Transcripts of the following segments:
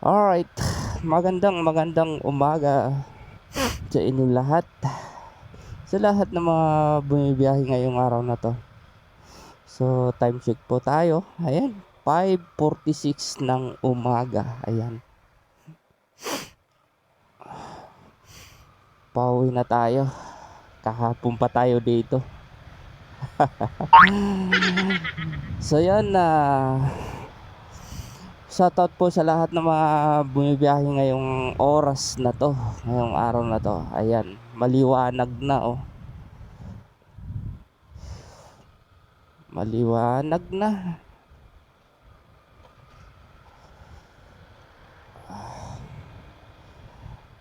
Alright, magandang magandang umaga sa inyo lahat. Sa lahat ng mga bumibiyahe ngayong araw na to. So, time check po tayo. Ayan, 5.46 ng umaga. Ayan. Pauwi na tayo. Kahapon pa tayo dito. so, yan na. Shoutout po sa lahat ng mga bumibiyahe ngayong oras na to, ngayong araw na to. Ayan, maliwanag na oh. Maliwanag na.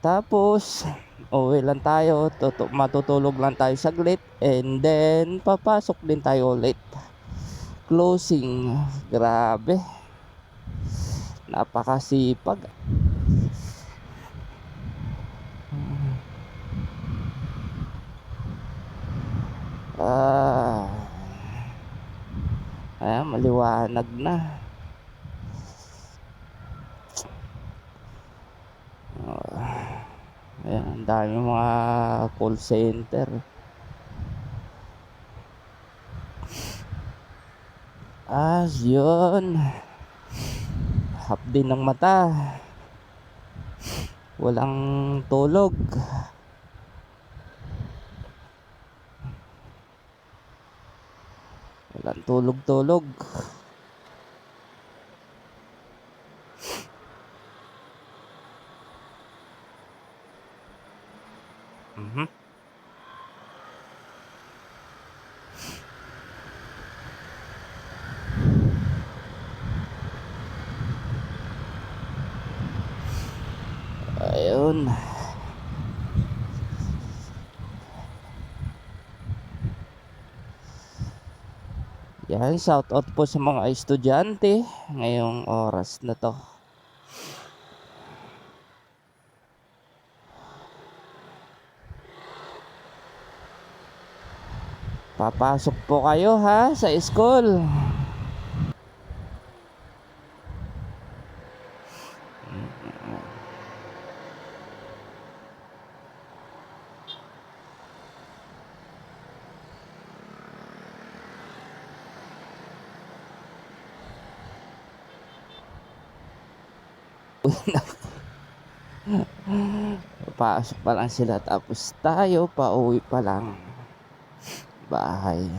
Tapos, uwi lang tayo, tutu- matutulog lang tayo saglit, and then papasok din tayo ulit. Closing, grabe. Napakasipag. Ah. Ayan, maliwanag na. Ayan, ang dami mga call center. Ah, yun. Hapdi ng mata. Walang tulog. Walang tulog-tulog. Mhm. Ayun. Yan, shout out po sa mga estudyante ngayong oras na to. Papasok po kayo ha sa school. Papasok pa lang sila tapos tayo pauwi pa lang. Bahay.